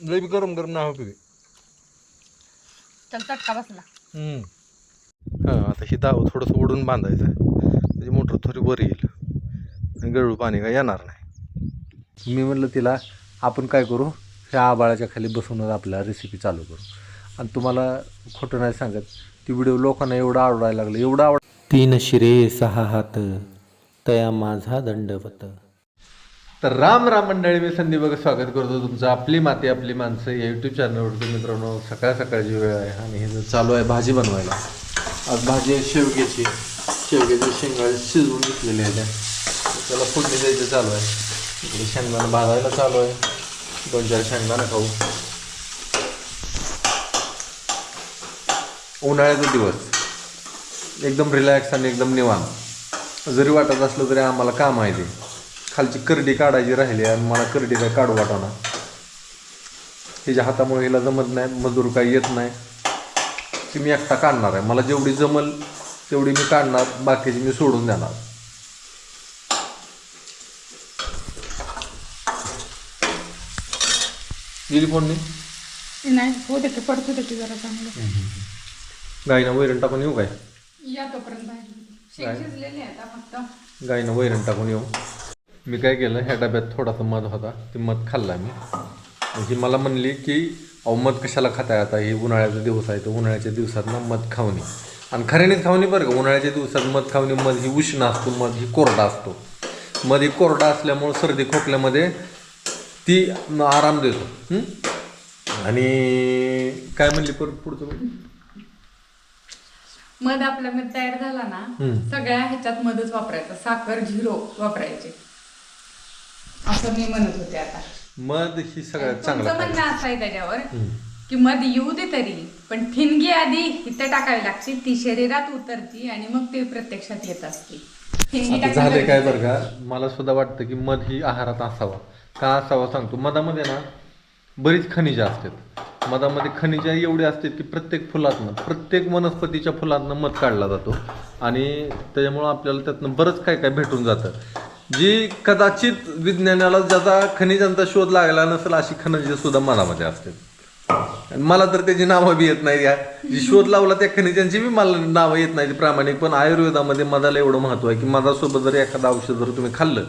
लई गरम गरम नाही होते चल चटका बसला. हां आता ही दाव थोडंसं ओढून बांधायचं म्हणजे मोटर थोडी वर येईल. आणि गळू पाणी काय येणार नाही. मी म्हणलं तिला आपण काय करू? ह्या आबाळाच्या खाली बसूनच आपल्या रेसिपी चालू करू. आणि तुम्हाला खोटं नाही सांगत ती व्हिडिओ लोकांना एवढं आवडायला लागलं एवढं आवड तीन शिरे सहा हात तया माझा दंडवत. तर राम राम मंडळी मी संदीप बघ स्वागत करतो तुमचं आपली माती आपली माणसं या यूट्यूब चॅनलवरती मित्रांनो सकाळ सकाळची वेळ आहे आणि हे चालू आहे भाजी बनवायला. आज भाजी आहे शेवग्याची. शेवग्याचे शेंगा शिजवून घेतलेली आहे त्याला फोडणी द्यायचं चालू आहे. इकडे शेंगदाणा भाजायला चालू आहे. दोन चार शेंगदाणा खाऊ. उन्हाळ्याचा दिवस. एकदम रिलॅक्स आणि एकदम निवांत. जरी वाटत असलं तरी आम्हाला काम आहे ते. खालची करडी काढायची राहिली आणि मला करडी काय काढू वाटाना. तिच्या हातामुळे हिला जमत नाही मजूर काही येत नाही. ती मी एकटा काढणार आहे. मला जेवढी जमल तेवढी मी काढणार बाकीची मी सोडून देणार. गेली फोडणी नाही की पडत की जरा चांगलं. वैरण टाकून येऊ काय? या तोपर्यंत वैरण टाकून येऊ. मी काय केलं ह्या डब्यात थोडासा मध होता ते मध खाल्ला मी. ही मला म्हणली की अहो मध कशाला खाताय आता? हे उन्हाळ्याचा दिवस आहे तर उन्हाळ्याच्या दिवसात ना मध खावणी आणि खऱ्यानेच खावणी बरं का उन्हाळ्याच्या दिवसात मध खावणी मध ही उष्ण असतो मध ही कोरडा असतो. मध ही कोरडा असल्यामुळं सर्दी खोकल्यामध्ये ती आराम देतो. हं? आणि काय म्हणली पर पुढचं मध आपला मध तयार झाला ना सगळ्या ह्याच्यात मधच वापरायचं साखर झिरो वापरायचे. असं मी म्हणत होते आता. मध ही सगळ्यात तुमचं चांगला म्हणणं असं आहे त्याच्यावर की मध येऊ दे तरी पण ठिणगी आधी इथं टाकावी लागते ती शरीरात उतरती आणि मग ते प्रत्यक्षात येत असते. ठिणगी आता टाकल्यावर झाले काय बरं का? मला सुद्धा वाटतं की मध ही आहारात असावा. का असावा सांगतो? मधामध्ये ना बरीच खनिजं असतात. मधामध्ये खनिजं एवढी असतात की प्रत्येक फुलातनं प्रत्येक वनस्पतीच्या फुलातनं मध काढला जातो. आणि त्याच्यामुळं आपल्याला त्यातनं बरंच काय काय भेटून जातं. जी कदाचित विज्ञानाला ज्याचा खनिजांचा शोध लागला नसेल अशी खनिजं सुद्धा मधामध्ये असतात आणि मला तर त्याची नावं बी येत नाही या. जी शोध लावला त्या खनिजांची बी मला नावं येत नाही प्रामाणिक पण आयुर्वेदामध्ये मधाला एवढं महत्त्व आहे की मधासोबत जर एखादं औषध जर तुम्ही खाल्लं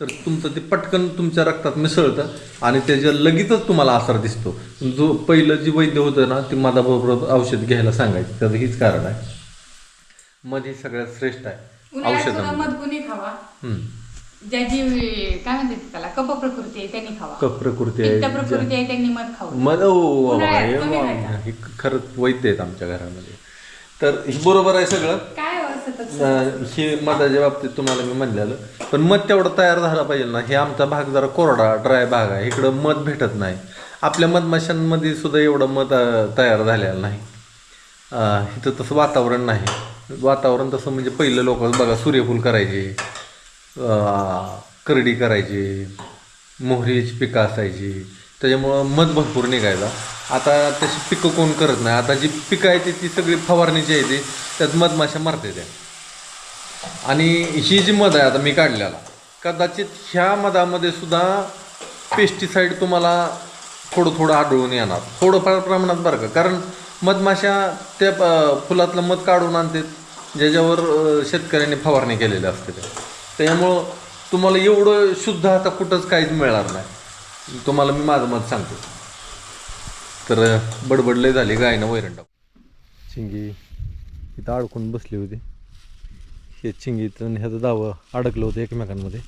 तर तुमचं ते पटकन तुमच्या रक्तात मिसळतं आणि त्याच्या लगेचच तुम्हाला आसार दिसतो. जो पहिलं जी वैद्य होतं ना ते मधाबरोबर औषध घ्यायला सांगायचं. त्याचं हीच कारण आहे. मध ही सगळ्यात श्रेष्ठ आहे. उन्हाळ्यात ज्याची काय म्हणते त्याला? कप प्रकृती आहे त्यांनी खावा. कफ प्रकृती पित्त आहे प्रकृती आहे त्यांनी मध खावं मध ओ, उन्हाळ्यात हे कमी वा, खायचा. हे खरंच वैद्य आहेत आमच्या घरामध्ये. तर हे बरोबर आहे सगळं? काय हो सतत अं, हे मधाच्या बाबतीत तुम्हाला मी म्हणलेलं. पण मध तेवढं तयार झाला पाहिजे ना. हे आमचा भाग जरा कोरडा ड्राय भाग आहे. इकडं मध भेटत नाही. आपल्या मधमाशांमध्ये सुद्धा एवढं मध अं, तयार झालेलं नाही. अं, इथं तसं वातावरण नाही. वातावरण तसं म्हणजे पहिलं लोक बघा सूर्यफूल करायचे. करडी करायची मोहरीची पिकं असायची त्याच्यामुळं मध भरपूर निघायचा आता तशी पिकं कोण करत नाही. आता जी पिकं आहे ती सगळी सगळी फवारणीची आहे ती त्यात मधमाशा मारते त्या आणि ही जी मध आहे आता मी काढलेला कदाचित ह्या मधामध्ये सुद्धा पेस्टिसाईड तुम्हाला थोडं थोडं आढळून येणार. थोडंफार प्रमाणात बरं का. कारण मधमाशा त्या फुलातलं मध काढून आणतात ज्याच्यावर शेतकऱ्यांनी फवारणी केलेली असते. त्या त्याच्यामुळं तुम्हाला एवढं शुद्ध आता कुठंच काहीच मिळणार नाही. तुम्हाला मी माझं मत सांगतो. तर बडबडले बडबड झाली गायनं वैरण टाकून चिंगी इथं अडकून बसली होती. हे चिंगीतून आणि ह्याचं दावं अडकलं होतं एकमेकांमध्ये.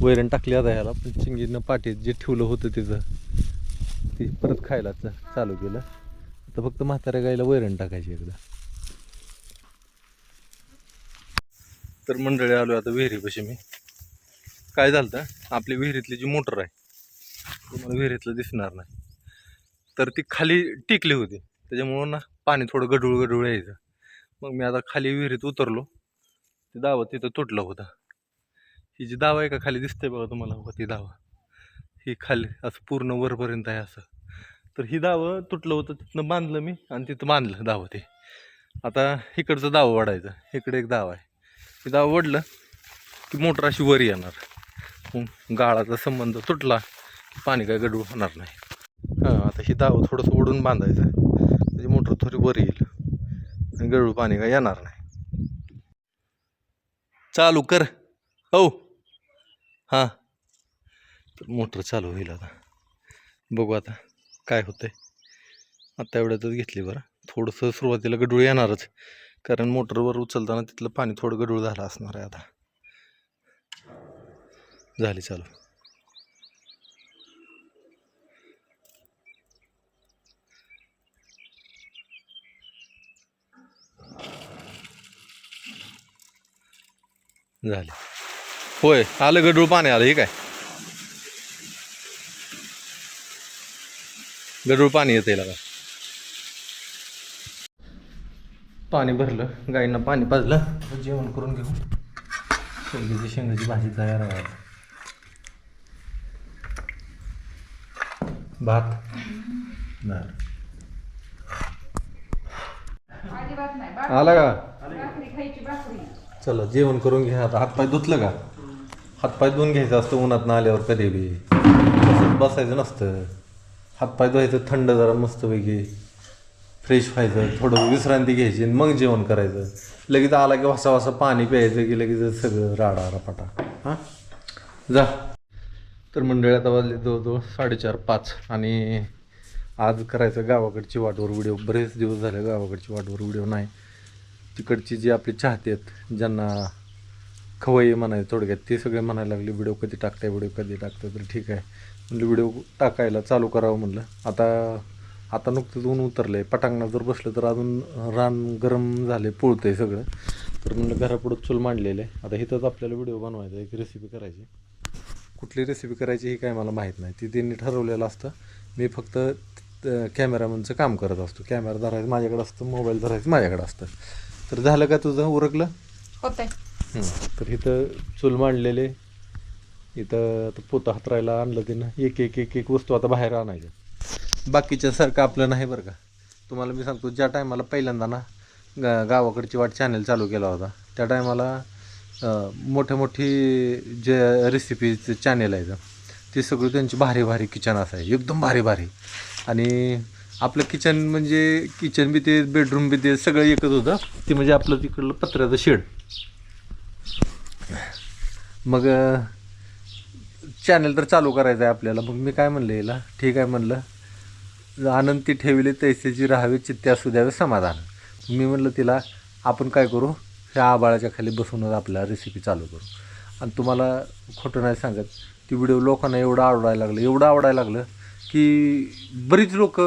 वैरण टाकली आता ह्याला पण चिंगीनं पाठीत जे ठेवलं होतं तिचं ती परत खायला चालू केलं. आता फक्त म्हाताऱ्या गाईला वैरण टाकायची एकदा. तर मंडळी आलो आता विहिरीपाशी मी. काय झालं तर आपली विहिरीतली जी मोटर आहे तुम्हाला विहिरीतलं दिसणार नाही. तर ती खाली टिकली होती. त्याच्यामुळं ना पाणी थोडं गढूळ गढूळ यायचं. मग मी आता खाली विहिरीत उतरलो. ती दावं तिथं तुटलं होता. ही जी दावा आहे का खाली दिसते बघा तुम्हाला? ती दावा. ही खाली असं पूर्ण वरपर्यंत आहे असं. तर ही दावं तुटलं होतं तिथनं बांधलं मी आणि तिथं बांधलं दावं ते. आता इकडचं दावं वाढायचं. इकडे एक दाव आहे. एकदा आवडलं की मोटर अशी वर येणार. गाळाचा संबंध तुटला की पाणी काय गडबड होणार नाही. हां आता ही दाव थोडंसं ओढून बांधायचं म्हणजे मोटर थोडी वर येईल आणि गडूळ पाणी काय येणार नाही. चालू कर. हो हां. तर मोटर चालू होईल आता. बघू आता काय होतंय. आता एवढ्यातच घेतली बरं. थोडंसं सुरुवातीला गडूळ येणारच. कारण मोटरवर उचलताना तिथलं पाणी थोडं गडूळ झालं असणार आहे आता. झाली चालू. झाले. होय आलं गडूळ पाणी आलं हे काय? गडूळ पाणी येते का? पाणी भरलं गाईंना पाणी पाजलं. जेवण करून घेऊ. शेंगीची शेंगाची भाजी तयार आहे भात. नाही आला का? चला जेवण करून घ्या. आता हातपाय धुतलं का? हातपाय धुवून घ्यायचं असतं उन्हात आल्यावर कधी बी. तसंच बसायचं नसतं. हातपाय धुवायचं थंड जरा मस्तपैकी. फ्रेश व्हायचं थोडं विश्रांती घ्यायची आणि मग जेवण करायचं. लगेच आला की वासा वासा पाणी प्यायचं की लगेच सगळं राडा रपाटा. हां? जा. तर मंडळी आता वाजले जवळजवळ साडेचार पाच आणि आज करायचं गावाकडची वाटवर व्हिडिओ. बरेच दिवस झाले गावाकडची वाटवर व्हिडिओ नाही. तिकडची जी आपली चाहते आहेत ज्यांना खवय्ये म्हणायचं थोडक्यात ते सगळे म्हणायला लागले व्हिडिओ कधी टाकताय व्हिडिओ कधी टाकताय? तर ठीक आहे. म्हणलं व्हिडिओ टाकायला चालू करावं म्हणलं. आता आता नुकतंच ऊन उतरलं. आहे पटांगणात जर बसलं तर अजून रान गरम झाले पोळतंय सगळं. तर म्हणलं घरापुढं चूल मांडलेलं आहे. आता इथंच आपल्याला व्हिडिओ बनवायचा एक रेसिपी करायची. कुठली रेसिपी करायची हे काय मला माहीत नाही. ती त्यांनी ठरवलेलं असतं. मी फक्त कॅमेरामनचं काम करत असतो. कॅमेरा धरायचं माझ्याकडे असतं मोबाईल धरायचं माझ्याकडे असतं. तर झालं का तुझं? उरकलं? होतंय. तर इथं चूल मांडलेले. इथं आता पोतं हातरायला आणलं तिनं. एक एक एक एक वस्तू आता बाहेर आणायच्या. बाकीच्यासारखं आपलं नाही बरं का. तुम्हाला मी सांगतो ज्या टायमाला पहिल्यांदा ना गा गावाकडची वाट चॅनल चालू केला होता त्या टायमाला मोठे मोठी जे रेसिपीचे चॅनेल आहे ते सगळं त्यांची भारी भारी किचन असं आहे एकदम भारी भारी. आणि आपलं किचन म्हणजे किचन बी ते बेडरूम बी ते सगळं एकच होतं ते म्हणजे आपलं तिकडलं पत्र्याचं शेड. मग चॅनल तर चालू करायचं आहे आपल्याला मग मी काय म्हणलं याला? ठीक आहे म्हणलं आनंदी ठेविले तैसेची राहावी चित्ते असू द्यावे समाधान. मी म्हणलं तिला आपण काय करू? ह्या आबाळाच्या खाली बसूनच आपल्या रेसिपी चालू करू. आणि तुम्हाला खोटं नाही सांगत ती व्हिडिओ लोकांना एवढं आवडायला लागलं एवढं आवडायला लागलं की बरीच लोक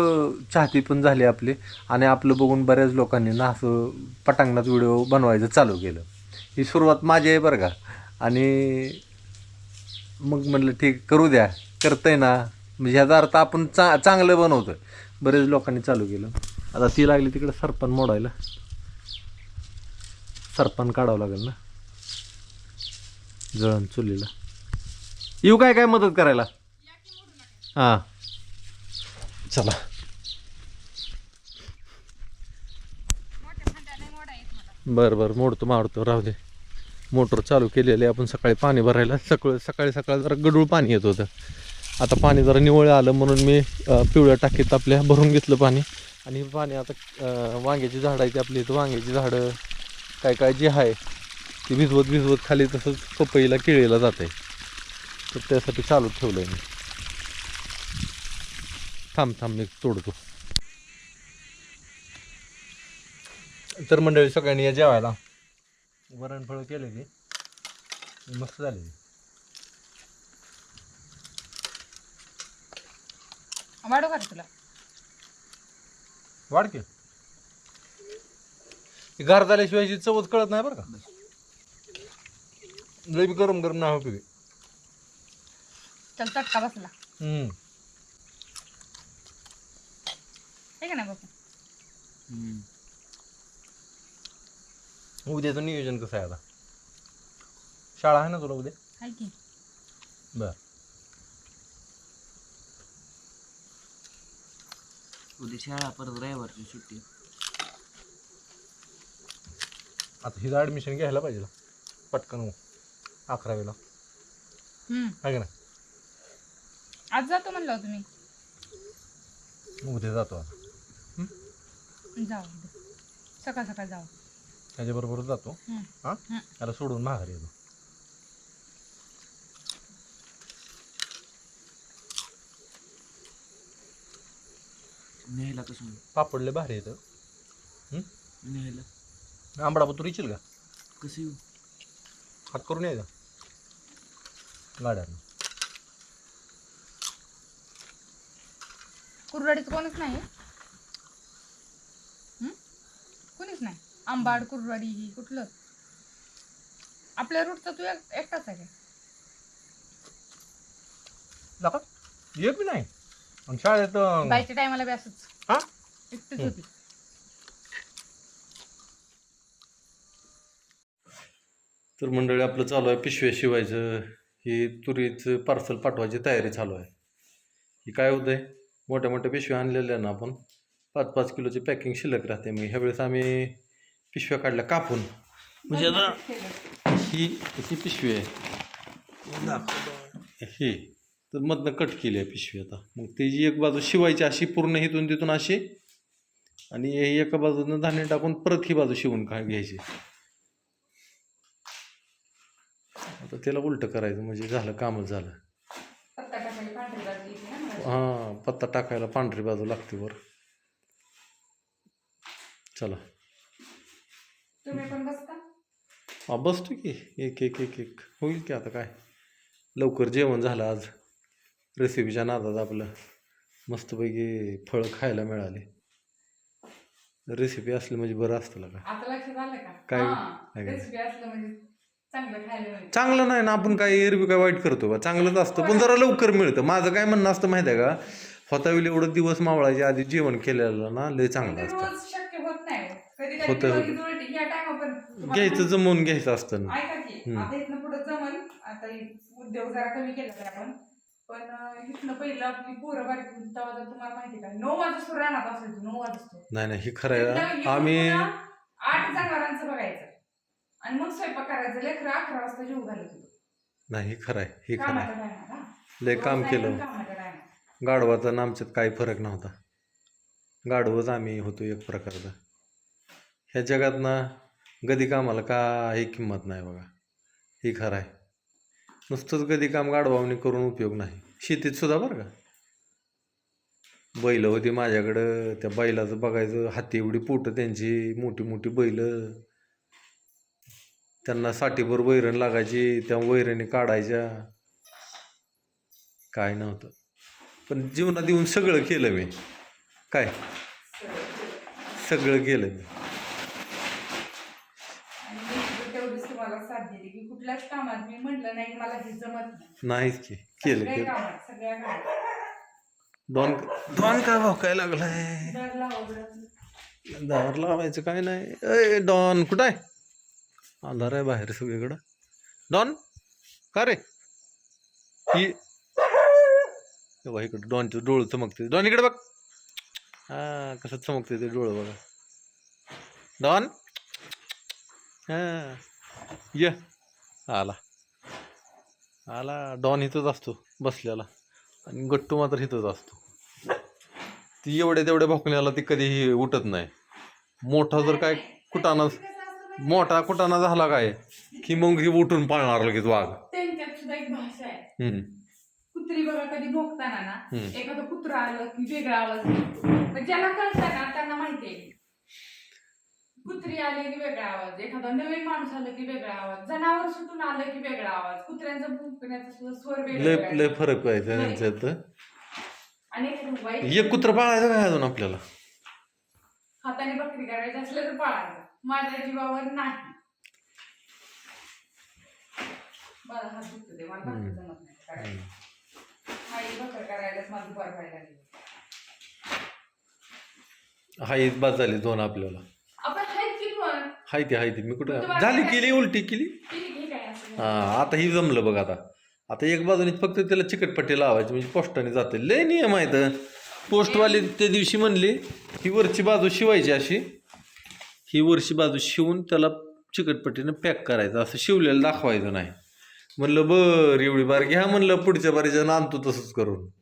चाहती पण झाली आपली आणि आपलं बघून बऱ्याच लोकांनी ना असं पटांगणात व्हिडिओ बनवायचं चालू केलं. ही सुरुवात माझी आहे बरं का. आणि मग म्हणलं ठीक करू द्या. करतंय ना. म्हणजे ह्याचा अर्थ आपण चा चांगलं बनवतोय. बरेच लोकांनी चालू केलं. आता ती लागली तिकडे सरपण मोडायला. सरपण काढावं लागेल ना. जळण चुलीला. येऊ काय काय मदत करायला? हां. चला. बरं बरं. मोडतो मारतो राहू दे. मोटर चालू केलेली आपण सकाळी पाणी भरायला. सकाळ सकाळी सकाळी जरा गडूळ पाणी येत होतं. आता पाणी जरा निवळ आलं म्हणून मी पिवळ्या टाकीत आपल्या भरून घेतलं पाणी. आणि हे पाणी आता वांग्याची झाडं आहेत आपली. इथं वांग्याची झाडं काय काय जे आहे ती भिजवत भिजवत खाली तसंच पपईला केळीला जात आहे तर त्यासाठी चालू ठेवलं आहे मी. थांब थांब मी तोडतो. तर मंडळी सगळ्यांनी या जेवायला. वरणफळं केले ते मस्त झाले वाढू का रे तुला? वाढ की. ही गार चवच कळत नाही बरं का. लई बी गरम गरम नाही होती चल चटका बसला. हम्म. हे का नाही बापू? उद्याचं नियोजन कसं आहे आता? शाळा आहे ना तुला उद्या? हाय की. बर. उद्या शाळा परत रविवारची सुट्टी. आता हिला ॲडमिशन घ्यायला पाहिजे पटकन हो. अकरावीला. हम्म. आहे का नाही? आज जातो म्हणलं होतं मी. उद्या जातो आता जाऊ सकाळ सकाळ जाऊ. त्याच्याबरोबर जातो. हं. हां? हं. त्याला सोडून माघारी येतो. न्यायला कसं पापडले भारी येतं न्यायला. आंबडा पतूर येशील का? कसं येऊ? हात करून यायचा गाड्यानं. कुरवाडीचं कोणच नाही? हं? कोणीच नाही? आंबाड कुरवाडी ही कुठलं? आपल्या रूटचा तू एक- एकटाच आहे काय? लका ये बी नाही. आणि शाळेत अं, बायच्या टायमाला बी असंच. हा? एकटीच होती. तर मंडळी आपलं चालू आहे पिशव्या शिवायचं. ही तुरीचं पार्सल पाठवायची तयारी चालू आहे. ही काय होतंय? मोठ्या मोठ्या पिशव्या आणलेल्या ना आपण. पाच पाच किलोची पॅकिंग शिल्लक राहते. मग ह्यावेळेस आम्ही पिशव्या काढल्या कापून. म्हणजे आता ही ही पिशवी आहे? ही. तर मधनं कट केली आहे पिशवी आता. मग त्याची एक बाजू शिवायची अशी पूर्ण इथून तिथून अशी आणि हे एका बाजूनं धान्य टाकून परत ही बाजू शिवून का घ्यायची. आता त्याला उलटं करायचं म्हणजे झालं कामच झालं. हां पत्ता टाकायला पांढरी बाजू लागते वर. चला. हा बसतो की. एक एक एक एक. होईल की आता काय? लवकर जेवण झालं आज. रेसिपीच्या नादात आपलं मस्तपैकी फळं खायला मिळाली. रेसिपी असली म्हणजे बरं असतं का आता लक्षात आलं का? काय? हा, असलं म्हणजे चांगलं खायला मिळतं. चांगलं नाही ना आपण काय एरवी काय वाईट करतो का चांगलंच असतं पण जरा लवकर मिळतं. माझं काय म्हणणं असतं माहिती आहे का? होता एवढं दिवस मावळायच्या आधी जेवण केलेलं ना लय चांगलं ते असतं. रोज शक्य होत नाही. कधी होतं, कधी पण तुम्हाला घ्यायचं जमवून घ्यायचं असतं ना. ऐका की हम्म. आता इथनं पुढे जमल आता उद्योग जरा कमी केला तर आपण. पण अं, इथनं पहिलं आपली पोरं बारीक होती तेव्हा तर तुम्हाला माहिती का? नऊ वाजता राहणार असायचो नऊ वाजता. नाही नाही हे खरं आहे. आम्ही आठ जनावरांचं बघायचं. आणि मग स्वयंपाक करायचं. लेकरं अकरा वाजता जेव घालत होतो. नाही हे खरं आहे. हे खरं कामाच्या आहे टायमाला लय काम केलं. कामाच्या टायमाला गाढवाचा आणि आमच्यात काही फरक नव्हता. गाढवच आम्ही होतो एक प्रकारचा. ह्या जगात ना गदी कामाला काही किंमत नाही बघा. ही खरं आहे. नुसतंच कधी काम गाढवावणी करून उपयोग नाही. शेतीत सुद्धा बरं का? बैल होती माझ्याकडं त्या बैलाचं बघायचं हाती एवढी पोटं त्यांची मोठी मोठी बैल. त्यांना साठीभर वैरण लागायची त्या वैरणी काढायच्या. काय नव्हतं. पण जीवनात येऊन सगळं केलं मी. काय? सगळं केलं मी आणि मी सुद्धा तेवढीच तुम्हाला साथ दिली की कुठल्याच कामात मी म्हटलं नाही मला हे जमत नाही. नाहीच की केलं सगळ्या केलं. कामात सगळ्या कामात. दोन दोन काय भाव काय लागलाय? दर लावायचं काय नाही. अय डॉन कुठं आहे? अंधार आहे बाहेर सगळीकडं. डॉन का रे? ही तेव्हा इकडं डॉनचं डोळं चमकते डॉन इकडे बघ. हा कसं चमकते ते डोळं बघा. डॉन? हा ये. आला. आला डॉन इथंच असतो बसलेला. आणि गट्टू मात्र इथंच असतो. ती एवढ्या तेवढ्या भोकण्याला ती कधीही उठत नाही. मोठा जर काय कुटाणा मोठा कुटाणा झाला काय की मग ही उठून पाळणार लगेच वाघ. त्यांच्यात सुद्धा एक भाषा आहे. हम्म. कुत्री बघा कधी भोगताना ना हम्म. एखादं कुत्र आलं की वेगळा आवाज निघतो पण ज्याला कळतं ना त्यांना माहिती आहे. कुत्री आले की वेगळा आवाज एखादा नवीन माणूस आलं की वेगळा आवाज जनावर सुटून आलं की वेगळा आवाज कुत्र्यांचा भुंकण्याचा सुद्धा स्वर वेगळा लय फरक आहे त्यांच्यात आणि एखादं वाईट एक कुत्र पाळायचं काय अजून आपल्याला? हाताने बकरी करायची असलं तर पाळायचं. माझ्या जीवावर नाही. मला हात दुखतो दे मला भाकरी जमत नाही करायला. आई भाकर करायलाच व्हायला लागली. हाय बाद झाली दोन आपल्याला आपण आहेत की पण हाय ती हाय ती मी कुठं? झाली केली उलटी केली. हा आता ही जमलं बघ आता. आता एक बाजूने फक्त त्याला चिकटपट्टी लावायची म्हणजे पोस्टाने जाते. लय नियम आहेत पोस्टवाली त्या दिवशी म्हणली ही वरची बाजू शिवायची अशी. ही वरची बाजू शिवून त्याला चिकटपट्टीनं पॅक करायचं असं शिवलेलं दाखवायचं नाही. म्हणलं बर एवढी बार घ्या. म्हणलं पुढच्या बारीच्या आणतो तसंच करून.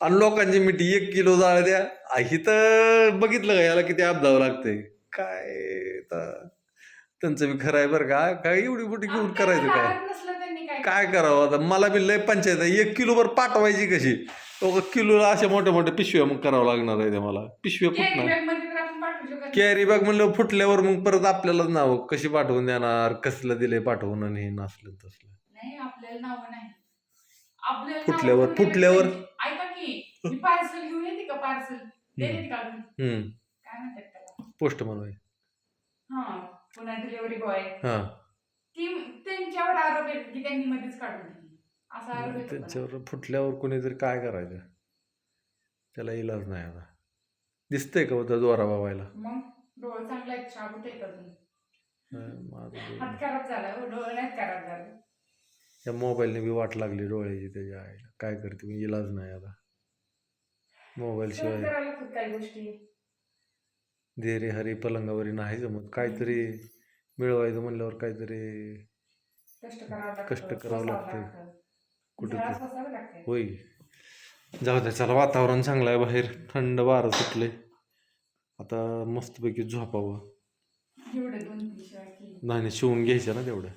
आणि लोकांची मिठी एक किलो जाळ द्या. आ, इथं बघितलं का याला किती अपदावं लागतंय काय तर. त्यांचं बी खरं आहे बरं का. काय एवढी मोठी घेऊन करायचं काय? काय करावं आता? मला बी लय पंचायत आहे. एक किलोभर पाठवायची कशी? तो किलोला अशा मोठ्या मोठ्या पिशव्या मग करावं लागणार आहे ते मला. पिशव्या फुटणार. तर. कॅरी बॅग म्हणलं फुटल्यावर मग परत आपल्यालाच नाव कशी पाठवून देणार? कसलं दिले पाठवून आणि हे नसलं तसलं. आपल्याला आपल्याला फुटल्यावर- फुटल्यावर- नाही. मी पार्सल घेऊन येते का पार्सल देते का घरी? हम्म. काय म्हणतात त्याला? पोस्ट म्हणून हा पुन्हा डिलिव्हरी बॉय हा. की त्यांच्यावर आरोप येतात की त्यांनी मध्येच काढून दिली. असा आरोप येतो का? त्यांच्यावर फुटल्यावर कोणीतरी काय करायचं? त्याला इलाज नाही आता. दिसतंय का होता जोरा बाबायला? मग डोळे चांगला आहेत शाबूत आहेत अजून? माझं हात खराब झाला हो, डोळे नाहीत खराब झाले. त्या मोबाईलने बी वाट लागली डोळ्याची त्याच्या आईला. काय करते मी इलाज नाही आता. मोबाईल शिवाय. करायला लागतात काही गोष्टी. देरे हरी पलंगावरी नाही जमत. काहीतरी मिळवायचं म्हणल्यावर काहीतरी कष्ट करावं लागतं. कष्ट करावं सोसावं लागतं. कुठं ते- लागते होय. जाऊ द्या चला वातावरण चांगलं आहे बाहेर. थंड वारं सुटले आता मस्तपैकी झोपावं. एवढे दोन तीन शिवाय की नाही नाही शिवून घ्यायचं ना तेवढं.